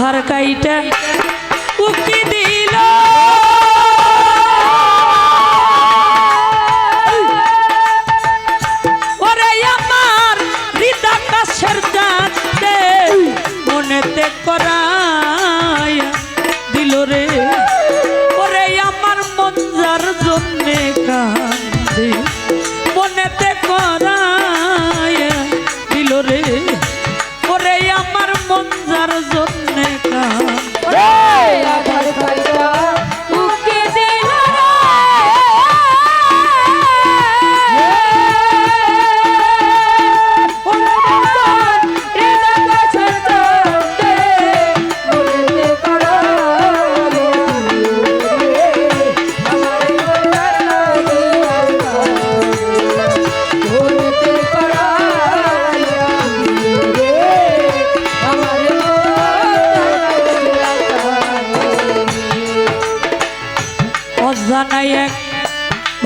হার কাইটা। উকি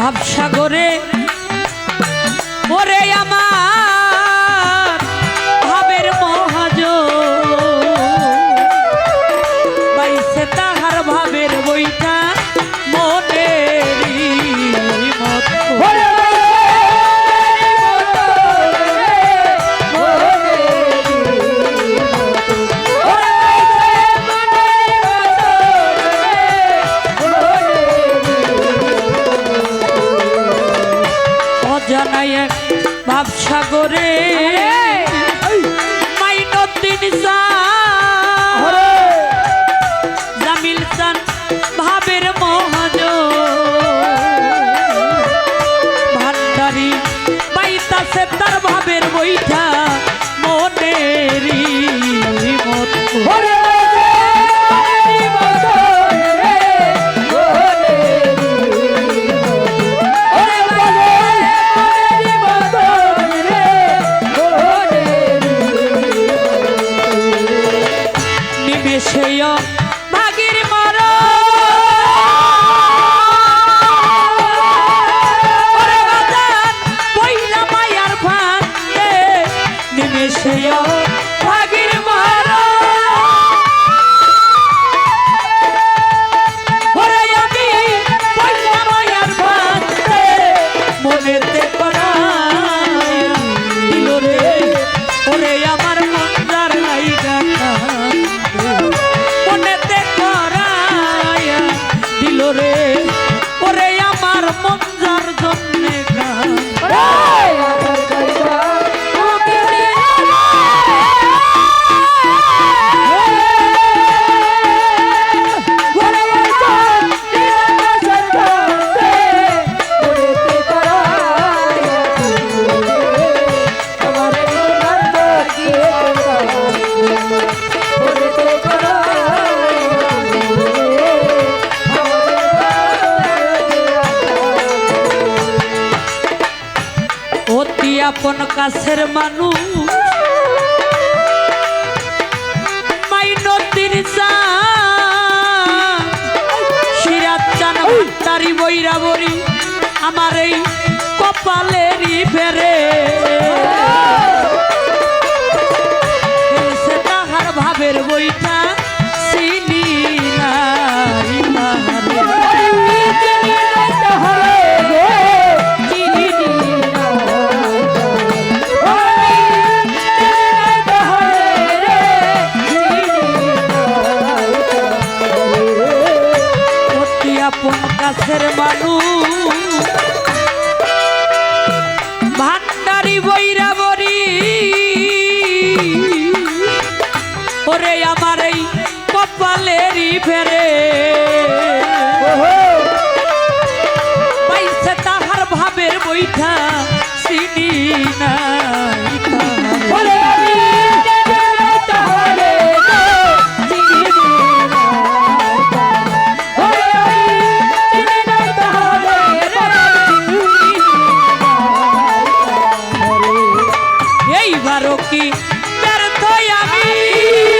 ভাবসাগরে ওরে আমার সাগরে। ভাবের মহাজ ভান্ডারি পাইতাছে তার ভাবের বৈঠা। মনেরি মত yeah. কোন কাছের মানুষ। মাইনতির সিরাজ চান তারি বৈরাবরী। আমার এই কপালেরই ফেরে। ভান্ডারি বৈরাবরি ওরে আমার এই কপালেরই ফেরে। কি ব্যর্থ আমি।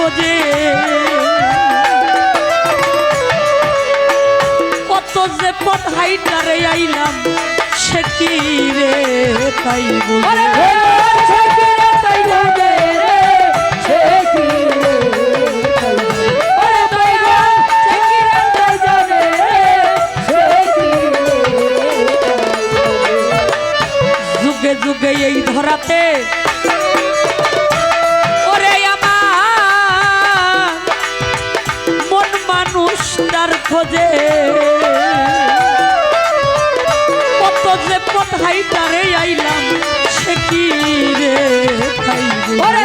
খোঁজে। কত যে পথ হাইটারে আইলাম সে কি রে তাই বলে তাই বলে মানুষটার খোঁজে। কত যে কথাই তারে আইলাম সে কি রে ওরে